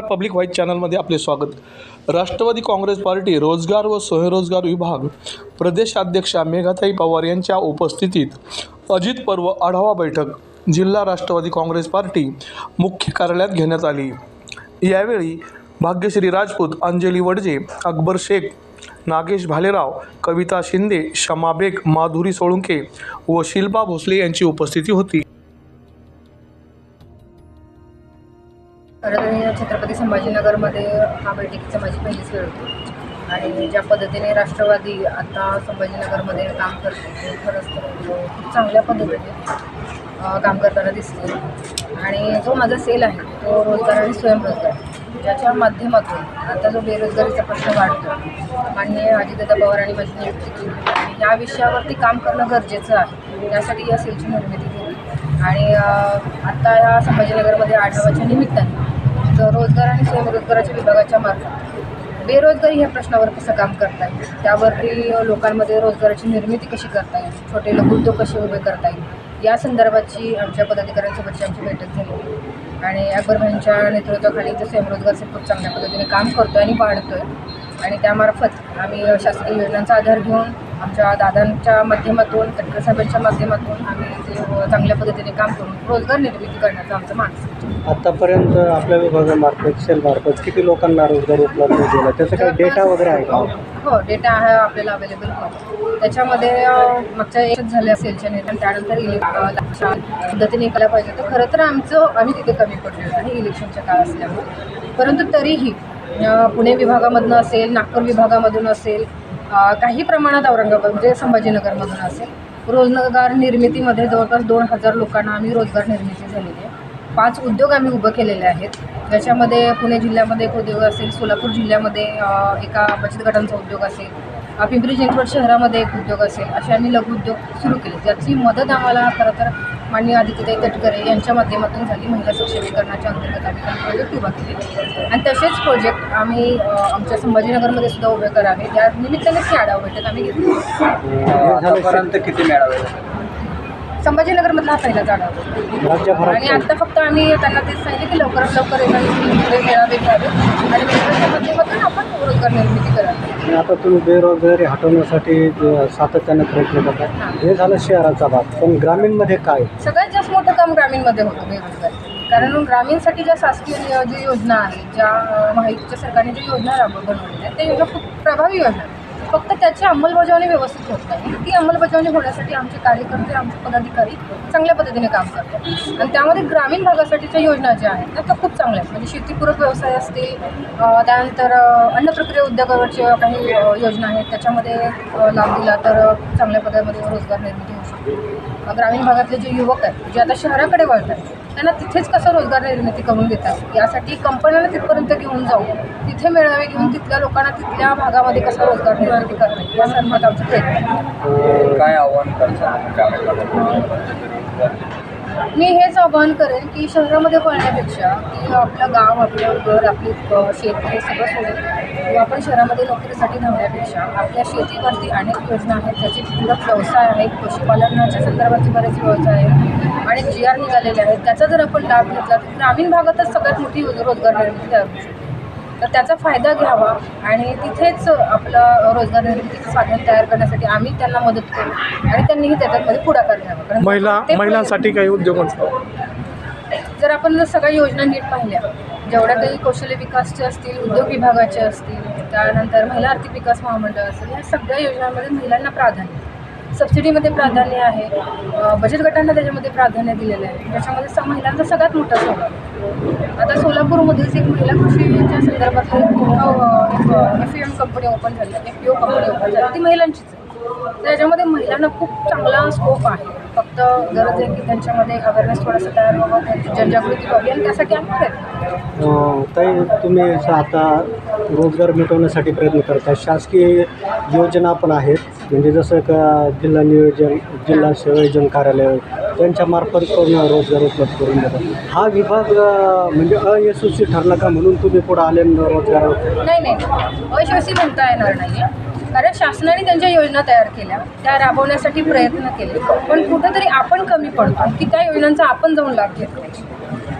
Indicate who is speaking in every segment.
Speaker 1: Public white चॅनलमध्ये आपले स्वागत. राष्ट्रवादी काँग्रेस पार्टी रोजगार व स्वयंरोजगार विभाग प्रदेशाध्यक्षा मेघाताई पवार यांच्या उपस्थितीत अजित पर्व आढावा बैठक जिल्हा राष्ट्रवादी काँग्रेस पार्टी मुख्य कार्यालयात घेण्यात आली. यावेळी भाग्यश्री राजपूत अंजली वडजे अकबर शेख नागेश भालेराव कविता शिंदे शमा बेग माधुरी सोळुंके व शिल्पा भोसले यांची उपस्थिती होती.
Speaker 2: खरं तर छत्रपती संभाजीनगरमध्ये हा बैठकीचा माझी पहिलीच वेळ होती. आणि ज्या पद्धतीने राष्ट्रवादी आता संभाजीनगरमध्ये काम करते ते खरंच खूप चांगल्या पद्धतीने काम करताना दिसते. आणि जो माझा सेल आहे तो रोजगार आणि स्वयंरोजगार ज्याच्या माध्यमातून आता जो बेरोजगारीचा प्रश्न वाढतो माननीय अजितदादा पवार आणि माझी नियुक्ती केली या विषयावरती काम करणं गरजेचं आहे. त्यासाठी या सेलची निर्मिती केली. आणि आत्ता या संभाजीनगरमध्ये आढावाच्या निमित्ताने तर रोजगार आणि स्वयंरोजगाराच्या विभागाच्या मार्फत. बेरोजगारी ह्या प्रश्नावर कसं काम करता येईल त्यावरती लोकांमध्ये रोजगाराची निर्मिती कशी करता येईल? छोटे लघुउद्योग कसे उभे करता येईल? या संदर्भाची आमच्या पदाधिकाऱ्यांसोबतची आमची बैठक झाली. आणि अकबरभाईंच्या नेतृत्वाखाली इथं स्वयंरोजगार सेल खूप चांगल्या पद्धतीने काम करतो आणि वाढतो आहे आणि त्यामार्फत आम्ही शासकीय योजनांचा आधार घेऊन आमच्या दादांच्या माध्यमातून साहेबांच्या माध्यमातून आम्ही ते चांगल्या पद्धतीने काम करून रोजगार निर्मिती करण्याचं आमचं मानस आहे.
Speaker 3: आतापर्यंत आपल्या विभागामार्फत सेलमार्फत किती लोकांना रोजगार उपलब्ध केला त्याचा काही डेटा वगैरे आहे का?
Speaker 2: हो डेटा आहे आपल्याला अवेलेबल हो त्याच्यामध्ये मागच्या एकच झाले असेलच्या निर्णय त्यानंतर इलेक्शन पद्धतीने केला पाहिजे तर खरं तर आमचं आम्ही तिथे कमी पडलेलो आहे इलेक्शनच्या काळ असल्यामुळे. परंतु तरीही पुणे विभागामधून असेल नागपूर विभागामधून असेल काही प्रमाणात औरंगाबाद म्हणजे संभाजीनगरमधून असेल रोजगार निर्मितीमध्ये जवळपास दोन हजार लोकांना आम्ही रोजगार निर्मिती झालेली आहे. पाच उद्योग आम्ही उभं केलेले आहेत. ज्याच्यामध्ये पुणे जिल्ह्यामध्ये एक उद्योग असेल सोलापूर जिल्ह्यामध्ये एका बचत गटांचा उद्योग असेल पिंपरी चिंचवड शहरामध्ये एक उद्योग असेल असे आम्ही लघुउद्योग सुरू केले. ज्याची मदत आम्हाला खरं तर माननीय आदित्यताई तटकरे यांच्या माध्यमातून झाली. महिला सक्षमीकरणाच्या अंतर्गत आम्ही काही प्रोजेक्ट उभा केले. आणि तसेच प्रोजेक्ट आम्ही आमच्या संभाजीनगरमध्ये सुद्धा उभे करावे. त्या निमित्तानेच ही आढावा बैठक आम्ही घेतली.
Speaker 3: किती मिळावे
Speaker 2: संभाजीनगरमधला हा पहिलाच आढावा आणि आता फक्त आम्ही त्यांना तेच सांगितले की लवकरात लवकर एखादी मेळावे घ्यावे आणि मेळाव्याच्या माध्यमातून आपण रोजगार निर्मिती करावी
Speaker 3: आणि आता तुम्ही बेरोजगारी हटवण्यासाठी जे सातत्यानं प्रयत्न करता हे झालं शहराचा भाग. पण ग्रामीणमध्ये काय?
Speaker 2: सगळ्यात जास्त मोठं काम ग्रामीणमध्ये होतं बेरोजगारी. कारण ग्रामीणसाठी ज्या शासकीय नि- ज्या योजना आहेत ज्या माहितीच्या सरकारने ज्या योजना राब बनवलेल्या आहेत त्या योजना खूप प्रभावी योजना आहेत. फक्त त्याची अंमलबजावणी व्यवस्थित होत नाही. ती अंमलबजावणी होण्यासाठी आमचे कार्यकर्ते आमचे पदाधिकारी चांगल्या पद्धतीने काम करतात. आणि त्यामध्ये ग्रामीण भागासाठीच्या योजना ज्या आहेत त्या त्या खूप चांगल्या आहेत. म्हणजे शेतीपूरक व्यवसाय असतील त्यानंतर अन्न प्रक्रिया उद्योगावरच्या काही योजना आहेत त्याच्यामध्ये लाभ दिला तर चांगल्या पद्धतीमध्ये रोजगार निर्मिती ग्रामीण भागातले जे युवक आहेत जे आता शहराकडे वळतात त्यांना तिथेच कसं रोजगार निर्मिती करून देतात यासाठी कंपन्यांना तिथपर्यंत घेऊन जाऊ तिथे मेळावे घेऊन तिथल्या लोकांना तिथल्या भागामध्ये कसं रोजगार निर्मिती येईल या संदर्भात आमचं.
Speaker 3: काय आव्हान
Speaker 2: मी हेच आवाहन करेन की शहरामध्ये पळण्यापेक्षा की आपलं गाव आपलं घर आपली शेती शेत हे सगळं सोडून आपण शहरामध्ये नोकरीसाठी धावण्यापेक्षा आपल्या शेतीवरती अनेक योजना आहेत त्याचे पूरक व्यवसाय आहेत पशुपालनाच्या संदर्भाचे बरेच व्यवसाय आहेत आणि जी आर निघालेले आहेत त्याचा जर आपण लाभ घेतला तर ग्रामीण भागातच सगळ्यात मोठी रोजगार निर्मिती तयार होऊ शकते तर त्याचा फायदा घ्यावा आणि तिथेच आपलं रोजगार निर्मितीचं साधन तयार करण्यासाठी आम्ही त्यांना मदत करू आणि त्यांनीही त्याच्यामध्ये पुढाकार घ्यावा. कारण
Speaker 1: महिला
Speaker 2: ते
Speaker 1: महिलांसाठी काही उद्योगांचा
Speaker 2: जर आपण जर सगळ्या योजना नीट पाहिल्या जेवढ्या काही कौशल्य विकासच्या असतील उद्योग विभागाचे असतील त्यानंतर महिला आर्थिक विकास महामंडळ असेल या सगळ्या योजनांमध्ये महिलांना प्राधान्य सबसिडीमध्ये प्राधान्य आहे अ, बचत गटांना त्याच्यामध्ये प्राधान्य दिलेलं आहे. त्याच्यामध्ये स महिलांचा सगळ्यात मोठा सहभाग आहे. आता सोलापूरमध्येच एक महिला कृषीच्या संदर्भात एक एफ एम कंपनी ओपन झाली F P O company open झाली. ती महिलांचीच आहे. तर याच्यामध्ये महिलांना खूप चांगला स्कोप आहे. फक्त गरज आहे की त्यांच्यामध्ये अवेअरनेस थोडंसं तयार व्हावं त्यांची जनजागृती व्हावी आणि त्यासाठी आम्ही प्रयत्न
Speaker 3: ताई तुम्ही आता रोजगार मिटवण्यासाठी प्रयत्न करता. शासकीय योजना पण आहेत. म्हणजे जसं का जिल्हा नियोजन जिल्हा संयोजन कार्यालय त्यांच्या मार्फत पण रोजगार उपलब्ध करून देतात? हा विभाग म्हणजे अयशस्वी ठरला का म्हणून तुम्ही पुढे आले रोजगार
Speaker 2: नाही नाही. अयशस्वी म्हणता येणार नाही कारण शासनाने त्यांच्या योजना तयार केल्या. त्या राबवण्यासाठी प्रयत्न केले. पण कुठंतरी आपण कमी पडतो की त्या योजनांचा आपण जाऊन लाभ घेत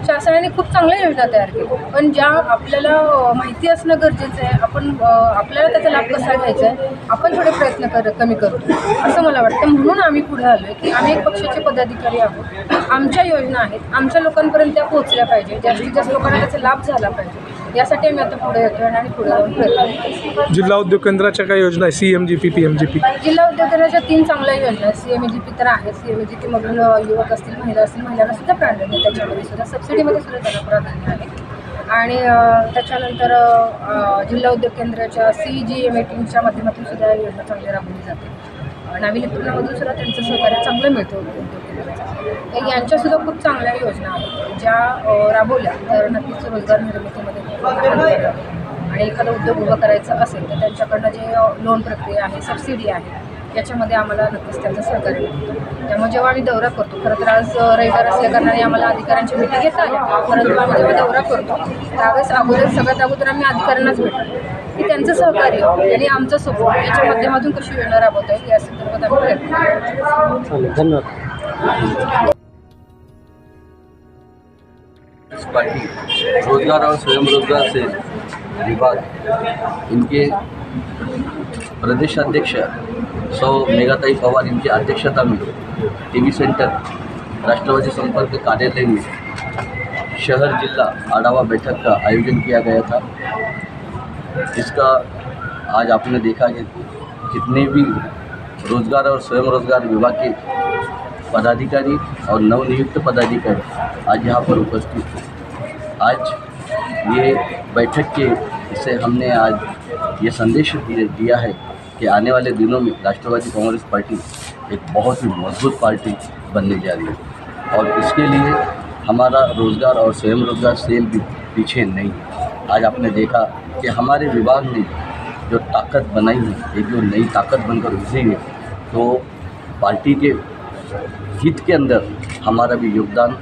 Speaker 2: शासनाने खूप चांगल्या योजना तयार केल्या. पण ज्या आपल्याला माहिती असणं गरजेचं आहे आपण आपल्याला त्याचा लाभ कसा घ्यायचा आहे आपण थोडे प्रयत्न कर कमी करतो असं मला वाटतं. म्हणून आम्ही पुढे आलो आहे की आम्ही एक पक्षाचे पदाधिकारी आहोत. आमच्या योजना आहेत. आमच्या लोकांपर्यंत त्या पोहोचल्या पाहिजे. जास्तीत जास्त लोकांना त्याचा लाभ झाला पाहिजे. यासाठी आम्ही आता पुढे येतो आणि पुढे जाऊन प्रयत्न करतो.
Speaker 1: जिल्हा उद्योग केंद्राच्या काही योजना आहे? C M G P P M G P?
Speaker 2: जिल्हा उद्योग केंद्राच्या तीन चांगल्या योजना आहेत. सी एम जी पी तर आहे सी एम जी पीमधून युवक असतील महिला असतील महिलांना सुद्धा प्राधान्य आहे. त्याच्यामध्ये सुद्धा सबसिडीमध्ये सुद्धा त्यांना प्राधान्य आहे. आणि अ, त्याच्यानंतर अ, जिल्हा उद्योग केंद्राच्या सी जी एम टीमच्या माध्यमातून सुद्धा या योजना चांगली राबवली जाते. नाविन्यपूर्णामधून सुद्धा त्यांचं सहकार्य चांगलं मिळतं उद्योग केंद्राचं. तर यांच्यासुद्धा खूप चांगल्या योजना आहेत. ज्या अ, राबवल्या तर नक्कीच रोजगार लागेल. आणि एखादा उद्योग उभा करायचा असेल तर त्यांच्याकडनं जे लोन प्रक्रिया आहे सबसिडी आहे याच्यामध्ये आम्हाला नक्कीच त्यांचं सहकार्य मिळतं त्यामुळे जेव्हा आम्ही दौरा करतो खरं तर आज रविवार असल्याकारणाने आम्हाला अधिकाऱ्यांची मिटिंग घेता आल्या. परंतु आम्ही जेव्हा दौरा करतो त्यावेळेस अगोदर सगळ्यात अगोदर आम्ही अधिकाऱ्यांनाच भेटतो. की त्यांचं सहकार्य आणि आमचं सपोर्ट याच्या माध्यमातून कशी योजना राबवता येईल या संदर्भात आम्ही प्रयत्न
Speaker 3: धन्यवाद.
Speaker 4: पार्टी, रोज़गार और स्वयं रोज़गार से विभाग इनके प्रदेश अध्यक्ष सौ मेघाताई पवार, इनकी अध्यक्षता में टीवी सेंटर, राष्ट्रवादी संपर्क कार्यालय में शहर जिला आड़ावा बैठक का आयोजन किया गया था। इसका आज आपने देखा कि जितने भी रोज़गार और स्वयं रोज़गार विभाग के पदाधिकारी और नवनियुक्त पदाधिकारी आज यहाँ पर उपस्थित थे आज ये बैठक के से हमने आज ये संदेश दिया है कि आने वाले दिनों में राष्ट्रवादी कांग्रेस पार्टी एक बहुत ही मज़बूत पार्टी बनने जा रही है। और इसके लिए हमारा रोज़गार और स्वयं रोज़गार सेल भी पीछे नहीं आज आपने देखा कि हमारे विभाग ने जो ताकत बनाई है, एक जो नई ताकत बनकर उभरी है तो पार्टी के हित के अंदर हमारा भी योगदान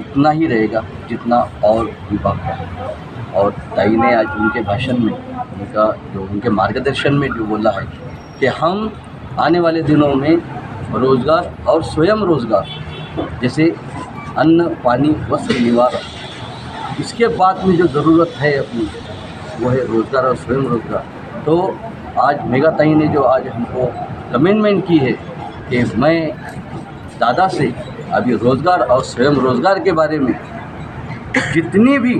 Speaker 4: उतना ही रहेगा। जितना और विभाग का है और ताई ने आज उनके भाषण में, उनका जो उनके मार्गदर्शन में जो बोला है कि हम आने वाले दिनों में रोज़गार और स्वयं रोज़गार, जैसे अन्न, पानी, वस्त्र निवारण, इसके बाद में जो ज़रूरत है अपनी, वो है रोज़गार और स्वयं रोज़गार। तो आज मेगा ताई ने जो आज हमको कमेंटमेंट की है कि मैं दादा से अभी रोज़गार और स्वयं रोज़गार के बारे में जितनी भी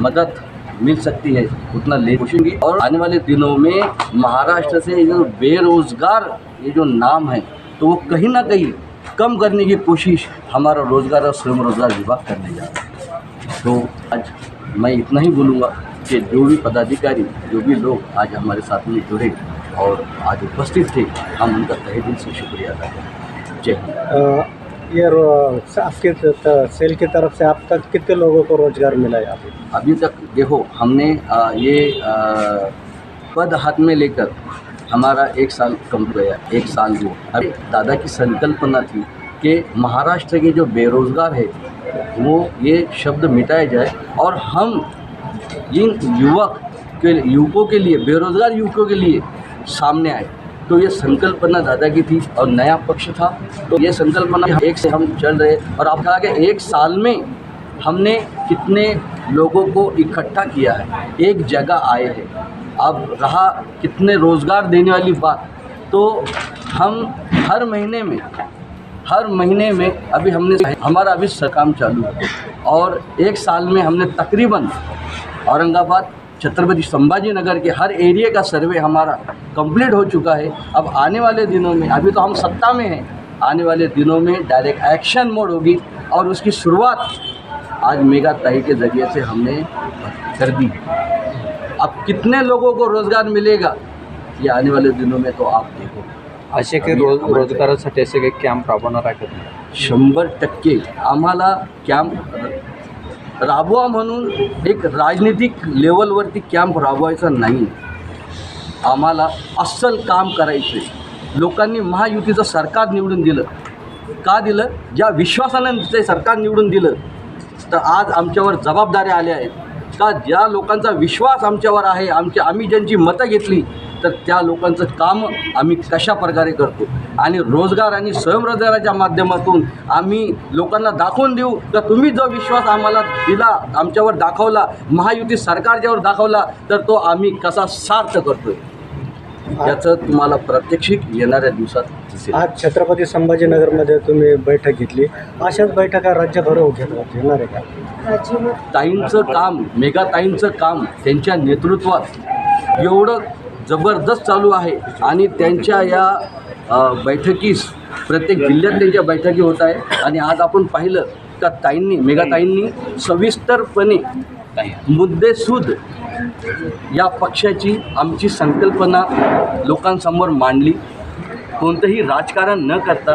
Speaker 4: मदद मिल सकती है, उतना ले पूछेंगी और आने वाले दिनों में महाराष्ट्र से ये जो बेरोज़गार, ये जो नाम है तो वो कहीं ना कहीं कम करने की कोशिश हमारा रोज़गार और स्वयं रोज़गार विभाग करने जा रहा है। तो आज मैं इतना ही बोलूँगा कि जो भी पदाधिकारी, जो भी लोग आज हमारे साथ में जुड़े और आज उपस्थित थे, हम उनका तहे दिल से शुक्रिया अदा करें। जय हिंद।
Speaker 3: ये रो- आपके सेल की तरफ़ से आप तक कितने लोगों को रोज़गार मिला है अभी
Speaker 4: तक देखो, हमने ये पद हाथ में लेकर हमारा एक साल कम गया, एक साल हुआ अभी दादा की संकल्पना थी कि महाराष्ट्र के जो बेरोज़गार है, वो ये शब्द मिटाया जाए और हम इन युवक के, युवकों के लिए, बेरोज़गार युवकों के लिए सामने आए। तो ये संकल्पना दादा की थी और नया पक्ष था। तो ये संकल्पना एक से हम चल रहे और आप कहा कि एक साल में हमने कितने लोगों को इकट्ठा किया है? एक जगह आए हैं। अब रहा कितने रोज़गार देने वाली बात। तो हम हर महीने में, हर महीने में अभी हमने हमारा अभी स- काम चालू है। और एक साल में हमने तकरीबन औरंगाबाद छत्रपति संभाजी नगर के हर एरिया का सर्वे हमारा कंप्लीट हो चुका है। अब आने वाले दिनों में अभी तो हम सत्ता में हैं आने वाले दिनों में डायरेक्ट एक्शन मोड होगी और उसकी शुरुआत आज मेगा ताई के ज़रिए से हमने कर दी। अब कितने लोगों को रोज़गार मिलेगा ये आने वाले दिनों में तो आप देखो।
Speaker 5: असे काही रोज रोजगारासाठी असे काही कॅम्प राबवणार आहे
Speaker 4: शंभर टक्के आम्हाला कॅम्प राबवा म्हणून एक राजनीतिक लेवलवरती कॅम्प राबवायचा नाही. आम्हाला अस्सल काम करायचे लोकांनी महायुतीचं सरकार निवडून दिलं. का दिलं? ज्या विश्वासानं ते सरकार निवडून दिलं तर आज आमच्यावर जबाबदाऱ्या आल्या आहेत. का ज्या लोकांचा विश्वास आमच्यावर आहे आमच्या आम्ही ज्यांची मतं घेतली तर त्या लोकांचं काम आम्ही कशा प्रकारे करतो? आणि रोजगार आणि स्वयंरोजगाराच्या माध्यमातून आम्ही लोकांना दाखवून देऊ का तुम्ही जो विश्वास आम्हाला दिला आमच्यावर दाखवला महायुती सरकारच्यावर दाखवला तर तो आम्ही कसा सार्थ करतोय? याचं तुम्हाला प्रात्यक्षिक येणाऱ्या दिवसात
Speaker 3: आज छत्रपती संभाजीनगरमध्ये तुम्ही बैठक घेतली. अशाच बैठका राज्यभर घेतल्या येणार आहे का?
Speaker 4: ताईंचं काम मेगा ताईंचं काम त्यांच्या नेतृत्वात एवढं जबरदस्त चालू आहे आणि त्यांच्या या बैठकीस प्रत्येक जिल्ह्यात त्यांच्या बैठकी होत आहे. आणि आज आपण पाहिलं का ताईंनी मेघाताईंनी सविस्तरपणे मुद्देसूद या पक्षाची आमची संकल्पना लोकांसमोर मांडली. कोणतंही राजकारण न करता